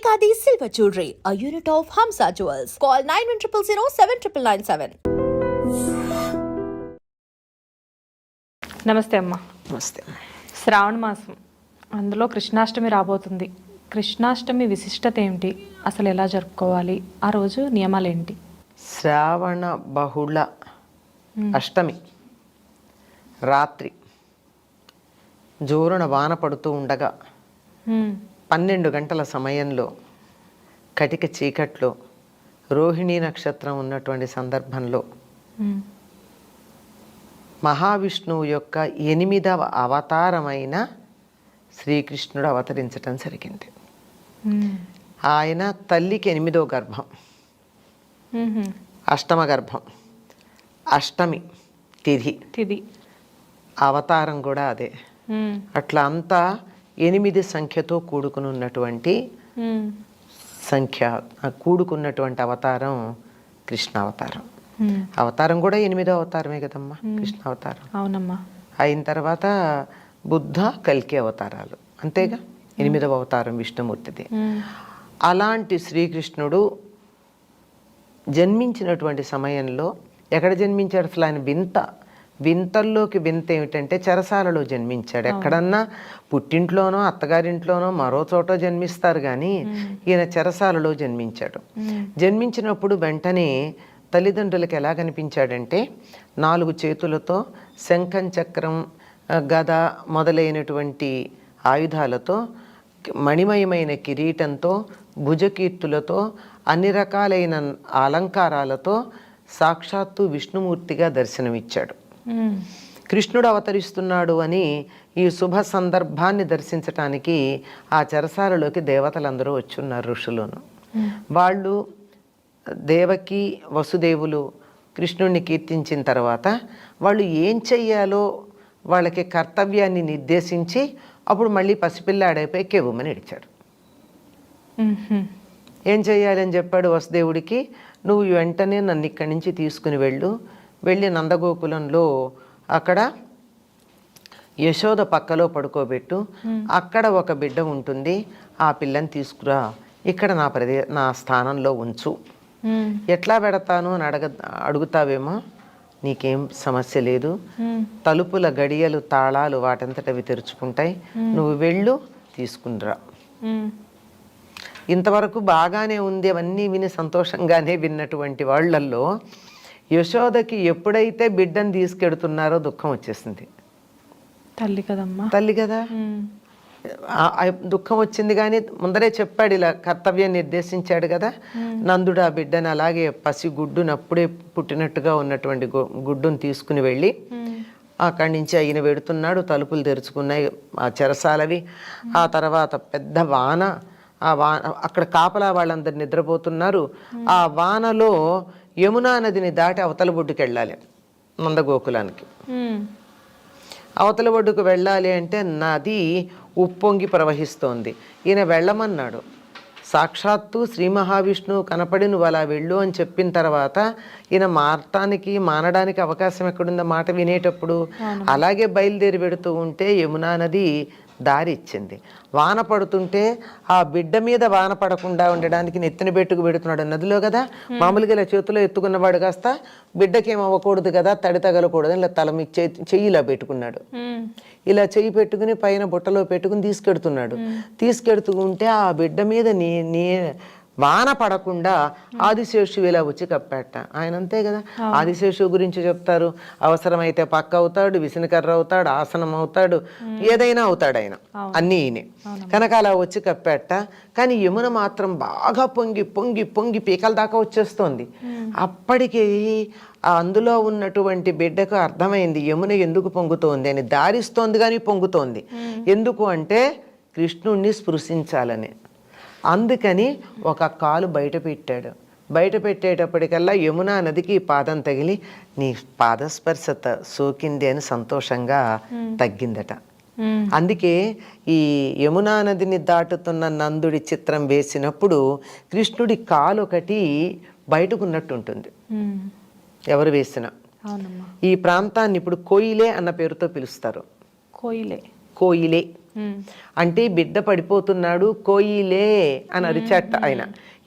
Kekadi Silver Jewelry, a unit of Hamza Jewels. Call 9100 7997. నమస్తే అమ్మ. నమస్తే. శ్రావణ మాసం. అందులో కృష్ణాష్టమి రాబోతుంది. కృష్ణాష్టమి విశిష్టత ఏమిటి? అసలు ఎలా జరుపుకోవాలి? ఆ రోజు నియమాలు ఏంటి శ్రావణ బహుళ అష్టమి. రాత్రి. జోరున వాన పడుతూ ఉండగా. పన్నెండు గంటల సమయంలో కటిక చీకట్లో రోహిణీ నక్షత్రం ఉన్నటువంటి సందర్భంలో. మహావిష్ణువు యొక్క ఎనిమిదవ అవతారమైన శ్రీకృష్ణుడు అవతరించటం జరిగింది. ఆయన తల్లికి ఎనిమిదో గర్భం. అష్టమ గర్భం అష్టమి తిథి తిది అవతారం కూడా అదే. అట్లా అంతా ఎనిమిది సంఖ్యతో కూడుకుని ఉన్నటువంటి మ్మ్. సంఖ్య కూడుకున్నటువంటి అవతారం కృష్ణ అవతారం. అవతారం కూడా ఎనిమిదో అవతారమే కదమ్మా కృష్ణ అవతారం అవునమ్మా. అయిన తర్వాత బుద్ధ కల్కి అవతారాలు. అంతేగా? ఎనిమిదవ అవతారం విష్ణుమూర్తిది. అలాంటి శ్రీకృష్ణుడు జన్మించినటువంటి సమయంలో ఎక్కడ జన్మించాడు అసలు ఆయన వింత? వింతల్లోకి వింత ఏమిటంటే చెరసాలలో జన్మించాడు. ఎక్కడన్నా పుట్టింట్లోనో అత్తగారింట్లోనో మరో చోట జన్మిస్తారు కానీ ఈయన చెరసాలలో జన్మించాడు. జన్మించినప్పుడు వెంటనే తల్లిదండ్రులకు ఎలా కనిపించాడంటే నాలుగు చేతులతో శంఖం చక్రం గద మొదలైనటువంటి ఆయుధాలతో మణిమయమైన కిరీటంతో భుజకీర్తులతో అన్ని రకాలైన అలంకారాలతో సాక్షాత్తు విష్ణుమూర్తిగా దర్శనమిచ్చాడు. కృష్ణుడు అవతరిస్తున్నాడు అని ఈ శుభ సందర్భాన్ని దర్శించటానికి ఆ చెరసాలలోకి దేవతలందరూ వచ్చున్నారు ఋషులను. వాళ్ళు దేవకి వసుదేవులు కృష్ణుణ్ణి కీర్తించిన తర్వాత వాళ్ళు ఏం చెయ్యాలో వాళ్ళకి కర్తవ్యాన్ని నిర్దేశించి అప్పుడు మళ్ళీ పసిపిల్లాడైపోయి కెవ్వమని ఇడిచాడు. ఏం చేయాలి అని చెప్పాడు వసుదేవుడికి? నువ్వు వెంటనే నన్ను ఇక్కడి నుంచి తీసుకుని వెళ్ళు. వెళ్ళి నందగోకులంలో అక్కడ యశోద పక్కలో పడుకోబెట్టు. అక్కడ ఒక బిడ్డ ఉంటుంది. ఆ పిల్లని తీసుకురా. ఇక్కడ నా ప్రదే నా స్థానంలో ఉంచు. ఎట్లా పెడతాను అని అడగ అడుగుతావేమో? నీకేం సమస్య లేదు. తలుపుల గడియలు తాళాలు వాటంతట అవి తెరుచుకుంటాయి నువ్వు వెళ్ళు తీసుకునిరా. ఇంతవరకు బాగానే ఉంది. అవన్నీ విని సంతోషంగానే విన్నటువంటి వాళ్ళల్లో యశోదకి ఎప్పుడైతే బిడ్డను తీసుకెడుతున్నారో దుఃఖం వచ్చేసింది. తల్లి కదమ్మా. తల్లి కదా? దుఃఖం వచ్చింది కానీ ముందరే చెప్పాడు ఇలా కర్తవ్యం నిర్దేశించాడు కదా? నందుడు ఆ బిడ్డను అలాగే పసి గుడ్డును అప్పుడే పుట్టినట్టుగా ఉన్నటువంటి గుడ్డును తీసుకుని వెళ్ళి. అక్కడి నుంచి ఆయన వెడుతున్నాడు తలుపులు తెరుచుకున్నాయి ఆ చెరసాలవి. ఆ తర్వాత పెద్ద వాన ఆ వాన అక్కడ కాపలా వాళ్ళందరు నిద్రపోతున్నారు. ఆ వానలో యమునా నదిని దాటి అవతల బొడ్డుకి వెళ్ళాలి నందగోకులానికి. అవతల ఒడ్డుకు వెళ్ళాలి అంటే నది ఉప్పొంగి ప్రవహిస్తోంది. ఈయన వెళ్ళమన్నాడు సాక్షాత్తు శ్రీ మహావిష్ణువు కనపడి నువ్వు అలా వెళ్ళు అని చెప్పిన తర్వాత ఈయన మారటానికి మానడానికి అవకాశం ఎక్కడుందో మాట వినేటప్పుడు అలాగే బయలుదేరి పెడుతూ ఉంటే యమునా నది దారి ఇచ్చింది. వాన పడుతుంటే ఆ బిడ్డ మీద వాన పడకుండా ఉండడానికి నెత్తిన పెట్టుకు పెడుతున్నాడు నదిలో కదా? మామూలుగా ఇలా చేతిలో ఎత్తుకున్నవాడు కాస్త బిడ్డకేం అవ్వకూడదు కదా తడి తగలకూడదు ఇలా తల మీద చెయ్యి ఇలా పెట్టుకున్నాడు. ఇలా చెయ్యి పెట్టుకుని పైన బుట్టలో పెట్టుకుని తీసుకెడుతున్నాడు. తీసుకెడుతూ ఉంటే ఆ బిడ్డ మీద నీ నీ వాన పడకుండా ఆదిశేషు ఇలా వచ్చి కప్పెట్ట ఆయన అంతే కదా? ఆదిశేషు గురించి చెప్తారు. అవసరమైతే పక్క అవుతాడు విసినకర్ర అవుతాడు ఆసనం అవుతాడు ఏదైనా అవుతాడు ఆయన. అన్నీ ఈయనే. కనుక అలా వచ్చి కప్పెట్ట కానీ యమున మాత్రం బాగా పొంగి పొంగి పొంగి పీకల దాకా వచ్చేస్తోంది. అప్పటికి అందులో ఉన్నటువంటి బిడ్డకు అర్థమైంది యమున ఎందుకు పొంగుతోంది అని. దారిస్తోంది కానీ పొంగుతోంది. ఎందుకు అంటే కృష్ణుణ్ణి స్పృశించాలని. అందుకని ఒక కాలు బయట పెట్టాడు. బయట పెట్టేటప్పటికల్లా యమునా నదికి పాదం తగిలి నీ పాదస్పర్శత సోకింది అని సంతోషంగా తగ్గిందట. అందుకే ఈ యమునా నదిని దాటుతున్న నందుడి చిత్రం వేసినప్పుడు కృష్ణుడి కాలు ఒకటి బయటకు ఉన్నట్టు ఉంటుంది. ఎవరు వేసిన. ఈ ప్రాంతాన్ని ఇప్పుడు కోయిలే అన్న పేరుతో పిలుస్తారు. కోయిలే. కోయిలే. అంటే బిడ్డ పడిపోతున్నాడు కోయిలే అని అరిచాట ఆయన.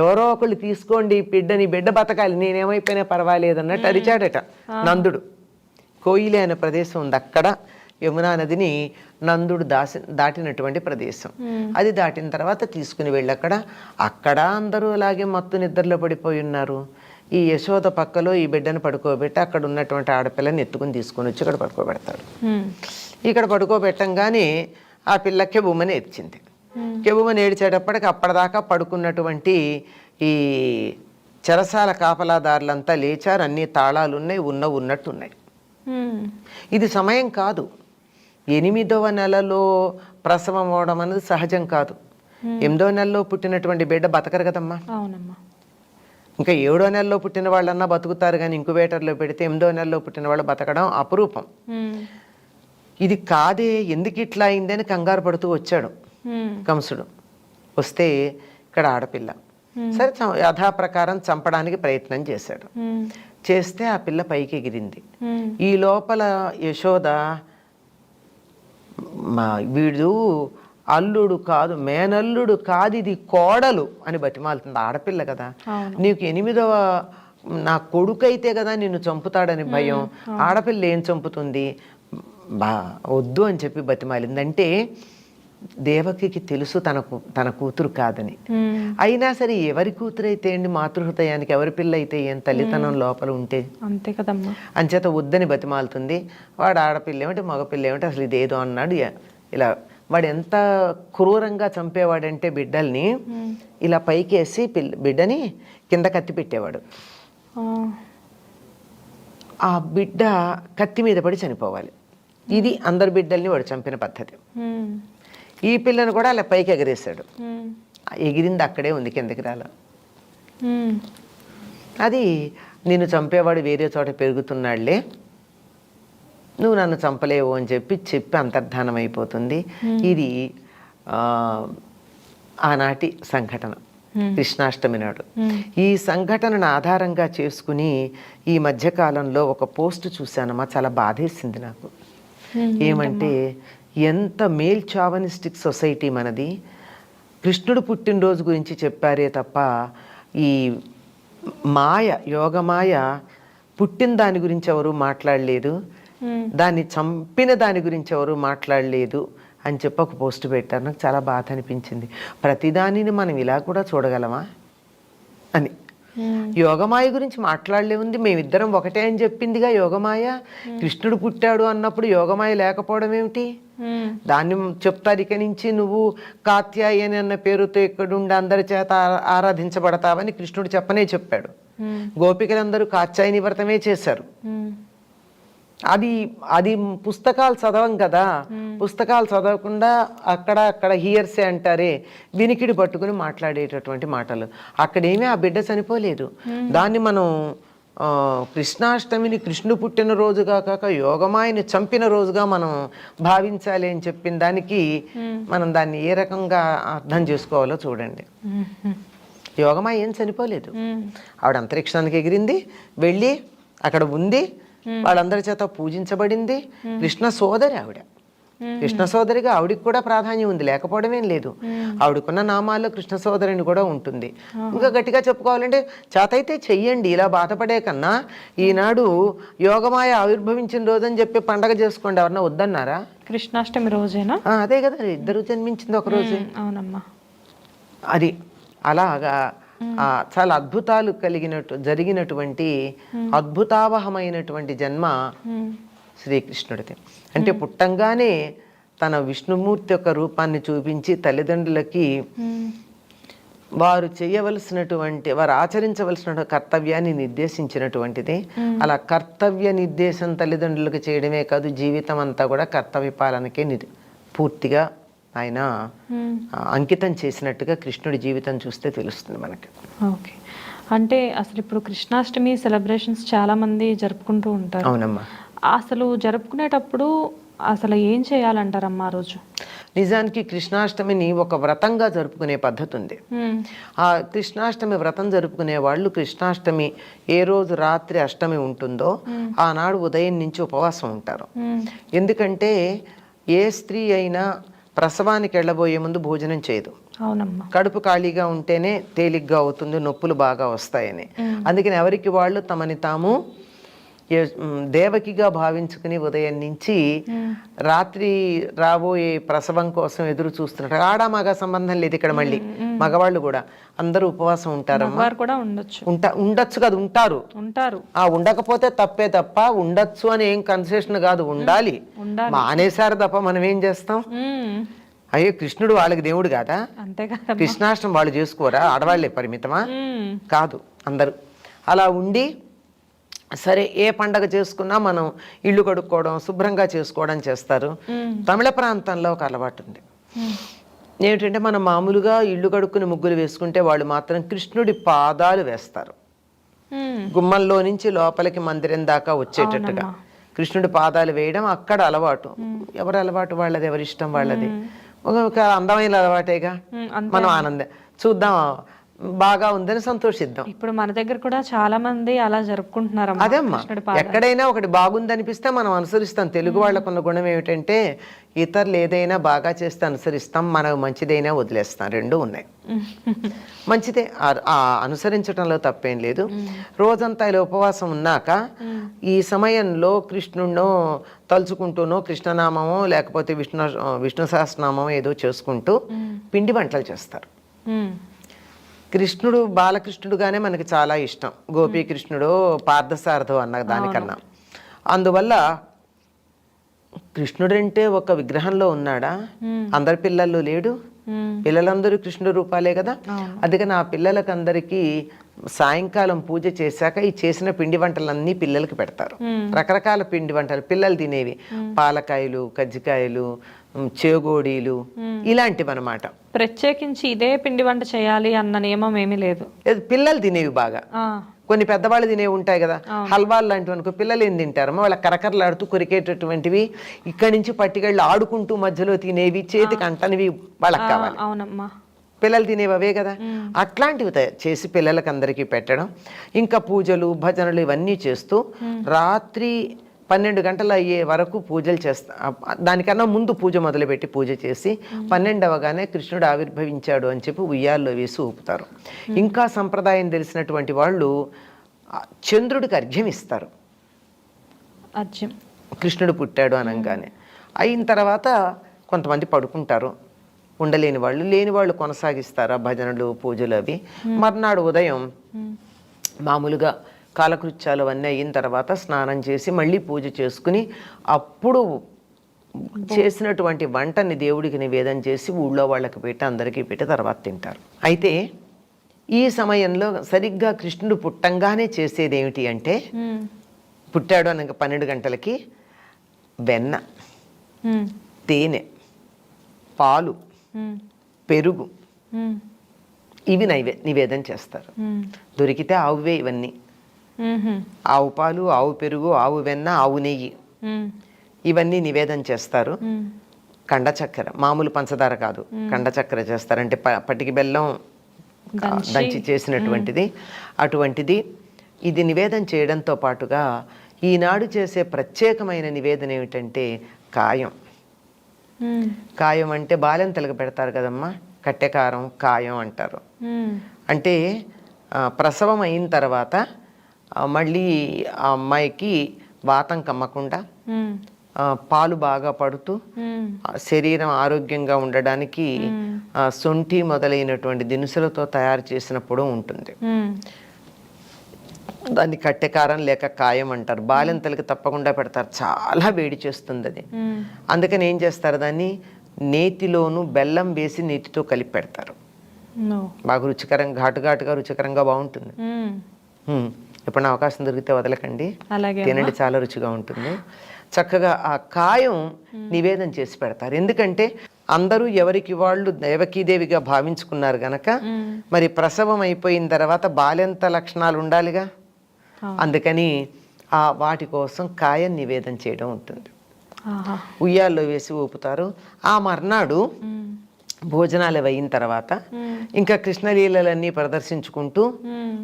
ఎవరో ఒకళ్ళు తీసుకోండి బిడ్డని బిడ్డ బతకాలి నేనేమైపోయినా పర్వాలేదు అన్నట్టు అరిచాడట నందుడు. కోయిలే అనే ప్రదేశం ఉంది అక్కడ యమునా నదిని నందుడు దాసి దాటినటువంటి ప్రదేశం. అది దాటిన తర్వాత తీసుకుని వెళ్ళి అక్కడ అక్కడ అందరూ అలాగే మత్తు నిద్రలో పడిపోయి ఉన్నారు. ఈ యశోద పక్కలో ఈ బిడ్డను పడుకోబెట్టి అక్కడ ఉన్నటువంటి ఆడపిల్లని ఎత్తుకుని తీసుకొని వచ్చి ఇక్కడ పడుకోబెడతాడు. ఇక్కడ పడుకోబెట్టంగానే ఆ పిల్ల కెబుమని ఏడ్చింది కెబుమని ఏడ్చేటప్పటికి అప్పటిదాకా పడుకున్నటువంటి ఈ చెరసాల కాపలాదారులంతా లేచారు. అన్ని తాళాలు ఉన్నాయి ఉన్న ఉన్నట్టు ఉన్నాయి ఇది సమయం కాదు. ఎనిమిదవ నెలలో ప్రసవం అవడం అనేది సహజం కాదు. ఎనిమిదవ నెలలో పుట్టినటువంటి బిడ్డ బతకరు కదమ్మా. అవునమ్మా. ఇంకా ఏడో నెలలో పుట్టిన వాళ్ళన్నా బతుకుతారు కానీ ఇంకుబేటర్లో పెడితే ఎనిమిదో నెలలో పుట్టిన వాళ్ళు బతకడం అపురూపం. ఇది కాదే ఎందుకు ఇట్లా అయిందని కంగారు పడుతూ వచ్చాడు. కంసుడు. వస్తే ఇక్కడ ఆడపిల్ల. సరే యథాప్రకారం చంపడానికి ప్రయత్నం చేశాడు. చేస్తే ఆ పిల్ల పైకి ఎగిరింది. ఈ లోపల యశోద మా వీడు అల్లుడు కాదు మేనల్లుడు కాదు ఇది కోడలు అని బతిమాలుతుంది. ఆడపిల్ల కదా. నీకు ఎనిమిదవ నా కొడుకు అయితే కదా నిన్ను చంపుతాడని భయం. ఆడపిల్ల ఏం చంపుతుంది? బా వద్దు అని చెప్పి బతిమాలింది అంటే దేవకికి తెలుసు తనకు తన కూతురు కాదని. అయినా సరే ఎవరి కూతురు అయితే ఏంటి మాతృహృదయానికి ఎవరి పిల్ల అయితే ఏం తల్లితనం లోపల ఉంటే? అంతే కదమ్మా. అంచేత వద్దని బతిమాలుతుంది. వాడు ఆడపిల్ల ఏమిటి మగపిల్ల ఏమిటి అసలు ఇదేదో అన్నాడు. ఇలా వాడు ఎంత క్రూరంగా చంపేవాడంటే బిడ్డల్ని ఇలా పైకేసి పిల్ల బిడ్డని కింద కత్తి పెట్టేవాడు. ఆ బిడ్డ కత్తి మీద పడి చనిపోవాలి. ఇది అందరి బిడ్డల్ని వాడు చంపిన పద్ధతి. ఈ పిల్లను కూడా అలా పైకి ఎగరేశాడు. ఎగిరింది అక్కడే ఉంది కిందకి రాల. అది నిన్ను చంపేవాడు వేరే చోట పెరుగుతున్నాడులే నువ్వు నన్ను చంపలేవు అని చెప్పి చెప్పి అంతర్ధానం అయిపోతుంది. ఇది ఆనాటి సంఘటన. కృష్ణాష్టమి నాడు. ఈ సంఘటనను ఆధారంగా చేసుకుని ఈ మధ్యకాలంలో ఒక పోస్ట్ చూశానమ్మా చాలా బాధేసింది నాకు. ఏమంటే ఎంత మేల్ చావనిస్టిక్ సొసైటీ మనది. కృష్ణుడు పుట్టినరోజు గురించి చెప్పారే తప్ప ఈ మాయ యోగమాయ పుట్టిన దాని గురించి ఎవరు మాట్లాడలేదు. దాన్ని చంపిన దాని గురించి ఎవరు మాట్లాడలేదు అని చెప్పి ఒక పోస్ట్ పెట్టారు. నాకు చాలా బాధ అనిపించింది. ప్రతిదానిని మనం ఇలా కూడా చూడగలమా? అని. యోగమాయ గురించి మాట్లాడలే ఉంది. మేమిద్దరం ఒకటే అని చెప్పిందిగా యోగమాయ. కృష్ణుడు పుట్టాడు అన్నప్పుడు యోగమాయ లేకపోవడం ఏమిటి? ఉమ్. దాన్ని చెప్తారు ఇక నుంచి నువ్వు కాత్యాయని అన్న పేరుతో ఇక్కడుండి అందరి చేత ఆరాధించబడతావని కృష్ణుడు చెప్పనే చెప్పాడు. గోపికలందరూ కాత్యాయని వ్రతమే చేశారు. అది అది పుస్తకాలు చదవం కదా. పుస్తకాలు చదవకుండా అక్కడ అక్కడ హియర్సే అంటారే. వినికిడి పట్టుకుని మాట్లాడేటటువంటి మాటలు. అక్కడేమీ ఆ బిడ్డ చనిపోలేదు. దాన్ని మనం కృష్ణాష్టమిని కృష్ణుడు పుట్టిన రోజుగా కాక యోగమాయని చంపిన రోజుగా మనం భావించాలి అని చెప్పిన దానికి మనం దాన్ని ఏ రకంగా అర్థం చేసుకోవాలో చూడండి. యోగమాయ ఏం చనిపోలేదు. ఆవిడ అంతరిక్షానికి ఎగిరింది. వెళ్ళి అక్కడ ఉంది. వాళ్ళందరి చేత పూజించబడింది కృష్ణ సోదరి ఆవిడ. కృష్ణ సోదరిగా ఆవిడికి కూడా ప్రాధాన్యం ఉంది లేకపోవడమేం లేదు. ఆవిడకున్న నామాల్లో కృష్ణ సోదరిని కూడా ఉంటుంది. ఇంకా గట్టిగా చెప్పుకోవాలంటే చేతైతే చెయ్యండి ఇలా బాధపడే కన్నా ఈనాడు యోగమాయ ఆవిర్భవించిన రోజు అని చెప్పి పండగ చేసుకోండి ఎవరన్నా వద్దన్నారా? కృష్ణాష్టమి రోజేనా? అదే కదా ఇద్దరు జన్మించింది ఒక రోజు. అవునమ్మా. అది అలాగా చాలా అద్భుతాలు కలిగినట్టు జరిగినటువంటి అద్భుతావహమైనటువంటి జన్మ శ్రీకృష్ణుడిది. అంటే పుట్టంగానే తన విష్ణుమూర్తి యొక్క రూపాన్ని చూపించి తల్లిదండ్రులకి. వారు చేయవలసినటువంటి వారు ఆచరించవలసిన కర్తవ్యాన్ని నిర్దేశించినటువంటిది. అలా కర్తవ్య నిర్దేశం తల్లిదండ్రులకు చేయడమే కాదు జీవితం అంతా కూడా కర్తవ్య పాలనకే పూర్తిగా ఆయన ఆ, అంకితం చేసినట్టుగా కృష్ణుడి జీవితం చూస్తే తెలుస్తుంది మనకి. ఓకే. అంటే అసలు ఇప్పుడు కృష్ణాష్టమి సెలబ్రేషన్స్ చాలా మంది జరుపుకుంటూ ఉంటారు. అవునమ్మా. అసలు జరుపుకునేటప్పుడు అసలు ఏం చేయాలంటారమ్మా ఆ రోజు? నిజానికి కృష్ణాష్టమిని ఒక వ్రతంగా జరుపుకునే పద్ధతి ఉంది. ఉమ్. ఆ కృష్ణాష్టమి వ్రతం జరుపుకునే వాళ్ళు కృష్ణాష్టమి ఏ రోజు రాత్రి అష్టమి ఉంటుందో ఆనాడు ఉదయం నుంచి ఉపవాసం ఉంటారు. ఎందుకంటే ఏ స్త్రీ అయినా ప్రసవానికి వెళ్ళబోయే ముందు భోజనం చేయదు. అవునమ్మా. కడుపు ఖాళీగా ఉంటేనే తేలిగ్గా అవుతుంది నొప్పులు బాగా వస్తాయని. అందుకని ఎవరికి వాళ్ళు తమని తాము దేవకిగా భావించుకుని ఉదయం నుంచి రాత్రి రాబోయే ప్రసవం కోసం ఎదురు చూస్తున్నారు ఆడ మగ సంబంధం లేదు ఇక్కడ మళ్ళీ. మగవాళ్ళు కూడా. అందరూ ఉపవాసం వారు కూడా ఉండొచ్చు. ఉంటా ఉండొచ్చు కదా ఉంటారు. ఉంటారు. ఆ ఉండకపోతే తప్పే తప్ప ఉండొచ్చు అని ఏం కన్సెషన్ కాదు ఉండాలి. మానేశారు తప్ప మనం ఏం చేస్తాం? అయ్యో కృష్ణుడు వాళ్ళకి దేవుడు కాదా కదా కృష్ణాష్టం వాళ్ళు చేసుకోరా? ఆడవాళ్ళే పరిమితమా? కాదు అందరూ. అలా ఉండి సరే ఏ పండగ చేసుకున్నా మనం ఇల్లు కడుక్కోవడం శుభ్రంగా చేసుకోవడం చేస్తారు. తమిళ ప్రాంతంలో ఒక అలవాటు ఉంది. ఏమిటంటే మనం మామూలుగా ఇల్లు కడుక్కుని ముగ్గులు వేసుకుంటే వాళ్ళు మాత్రం కృష్ణుడి పాదాలు వేస్తారు. గుమ్మంలో నుంచి లోపలికి మందిరం దాకా వచ్చేటట్టుగా. కృష్ణుడి పాదాలు వేయడం అక్కడ అలవాటు. ఎవరి అలవాటు వాళ్ళది ఎవరి ఇష్టం వాళ్ళది? ఒక అందమైన అలవాటేగా. మనం ఆనందం. చూద్దాం. బాగా ఉందని సంతోషిద్దాం. ఇప్పుడు మన దగ్గర కూడా చాలా మంది అలా జరుపుకుంటున్నారమ్మా అదేమ్మా. ఎక్కడైనా ఒకటి బాగుందనిపిస్తే మనం అనుసరిస్తాం. తెలుగు వాళ్ళకున్న గుణం ఏమిటంటే ఇతరులు ఏదైనా బాగా చేస్తే అనుసరిస్తాం మనకు మంచిదైనా వదిలేస్తాం. రెండు ఉన్నాయి. మంచిదే. అనుసరించడంలో తప్పేం లేదు. రోజంతా ఇలా ఉపవాసం ఉన్నాక ఈ సమయంలో కృష్ణుడినో తలుచుకుంటూనో కృష్ణనామమో లేకపోతే విష్ణు విష్ణు సహస్రనామం ఏదో చేసుకుంటూ పిండి వంటలు చేస్తారు. కృష్ణుడు బాలకృష్ణుడుగానే మనకి చాలా ఇష్టం. గోపీకృష్ణుడు పార్థసారథం అన్న దానికన్నా అందువల్ల కృష్ణుడంటే ఒక విగ్రహంలో ఉన్నాడా? అందరి పిల్లల్లో లేడు? పిల్లలందరూ కృష్ణుడు రూపాలే కదా? అందుకని ఆ పిల్లలకందరికీ సాయంకాలం పూజ చేశాక ఈ చేసిన పిండి వంటలన్నీ పిల్లలకి పెడతారు. రకరకాల పిండి వంటలు పిల్లలు తినేవి. పాలకాయలు కజ్జికాయలు చేగోడీలు ఇలాంటివి అనమాట ప్రత్యేకించి ఇదే పిండి వంట చేయాలి అన్న నియమం ఏమీ లేదు. పిల్లలు తినేవి బాగా. కొన్ని పెద్దవాళ్ళు తినేవి ఉంటాయి కదా హల్వాలు లాంటివి అనుకో పిల్లలు ఏం తింటారమ్మా వాళ్ళ కరకరలాడుతూ కొరికేటటువంటివి ఇక్కడి నుంచి పట్టుకెళ్ళి ఆడుకుంటూ మధ్యలో తినేవి చేతికి అంటనివి వాళ్ళకి కావాలి. అవునమ్మా. పిల్లలు తినేవి అవే కదా. అట్లాంటివి చేసి పిల్లలకి అందరికీ పెట్టడం ఇంకా పూజలు భజనలు ఇవన్నీ చేస్తూ రాత్రి పన్నెండు గంటలు అయ్యే వరకు పూజలు చేస్తా. దానికన్నా ముందు పూజ మొదలుపెట్టి పూజ చేసి పన్నెండు అవగానే కృష్ణుడు ఆవిర్భవించాడు అని చెప్పి ఉయ్యాల్లో వేసి ఊపుతారు. ఇంకా సంప్రదాయం తెలిసినటువంటి వాళ్ళు చంద్రుడికి అర్ఘ్యం ఇస్తారు. అజ్యం కృష్ణుడు పుట్టాడు అనగానే. అయిన తర్వాత కొంతమంది పడుకుంటారు. ఉండలేని వాళ్ళు లేని వాళ్ళు కొనసాగిస్తారు ఆ భజనలు పూజలు అవి. మర్నాడు ఉదయం మామూలుగా కాలకృత్యాలు అవన్నీ అయిన తర్వాత స్నానం చేసి మళ్ళీ పూజ చేసుకుని అప్పుడు చేసినటువంటి వంటని దేవుడికి నివేదన చేసి ఊళ్ళో వాళ్ళకి పెట్టి అందరికీ పెట్టి తర్వాత తింటారు. అయితే ఈ సమయంలో సరిగ్గా కృష్ణుడు పుట్టంగానే చేసేది ఏమిటి అంటే పుట్టాడు అనక పన్నెండు గంటలకి వెన్న తేనె పాలు పెరుగు ఇవి నైవే నివేదన చేస్తారు. దొరికితే ఆవువే ఇవన్నీ. ఆవు పాలు ఆవు పెరుగు ఆవు వెన్న ఆవు నెయ్యి. ఇవన్నీ నివేదన చేస్తారు. కండ చక్కెర మామూలు పంచదార కాదు. కండ చక్కెర చేస్తారు అంటే పటికి బెల్లం దంచి. చేసినటువంటిది. అటువంటిది. ఇది నివేదన చేయడంతో పాటుగా ఈనాడు చేసే ప్రత్యేకమైన నివేదన ఏమిటంటే కాయం. కాయం అంటే బాలెంతలకు పెడతారు కదమ్మా. కట్టెకారం కాయం అంటారు. అంటే ప్రసవం అయిన తర్వాత మళ్ళీ ఆ అమ్మాయికి వాతం కమ్మకుండా పాలు బాగా పడుతూ శరీరం ఆరోగ్యంగా ఉండడానికి సొంఠి మొదలైనటువంటి దినుసులతో తయారు చేసిన పొడి ఉంటుంది. దాన్ని కట్టెకారం లేక కాయం అంటారు. బాలెంతలకి తప్పకుండా పెడతారు. చాలా వేడి చేస్తుంది అది. అందుకని ఏం చేస్తారు దాన్ని? నేతిలోను బెల్లం వేసి నీటితో కలిపి పెడతారు. బాగా రుచికరంగా ఘాటు ఘాటుగా రుచికరంగా బాగుంటుంది. ఎప్పుడైనా అవకాశం దొరికితే వదలకండి. తినండి చాలా రుచిగా ఉంటుంది. చక్కగా ఆ కాయం నివేదన చేసి పెడతారు. ఎందుకంటే అందరూ ఎవరికి వాళ్ళు దేవకీదేవిగా భావించుకున్నారు గనక మరి ప్రసవం అయిపోయిన తర్వాత బాల్యంత లక్షణాలు ఉండాలిగా? అందుకని ఆ వాటి కోసం కాయం నివేదన చేయడం ఉంటుంది. ఉయ్యాల్లో వేసి ఊపుతారు. ఆ మర్నాడు భోజనాలు అయిన తర్వాత ఇంకా కృష్ణలీలలన్నీ ప్రదర్శించుకుంటూ.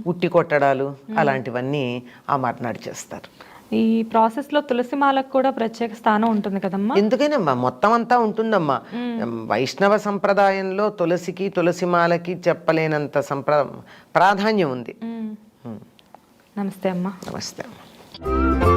ఉట్టి కొట్టడాలు అలాంటివన్నీ ఆ మర్నాడు చేస్తారు. ఈ ప్రాసెస్లో తులసి మాలకు కూడా ప్రత్యేక స్థానం ఉంటుంది కదమ్మా? ఎందుకనమ్మా? మొత్తం అంతా ఉంటుందమ్మా. వైష్ణవ సంప్రదాయంలో తులసికి తులసిమాలకి చెప్పలేనంత సంప్ర ప్రాధాన్యం ఉంది. నమస్తే అమ్మా. నమస్తే అమ్మా.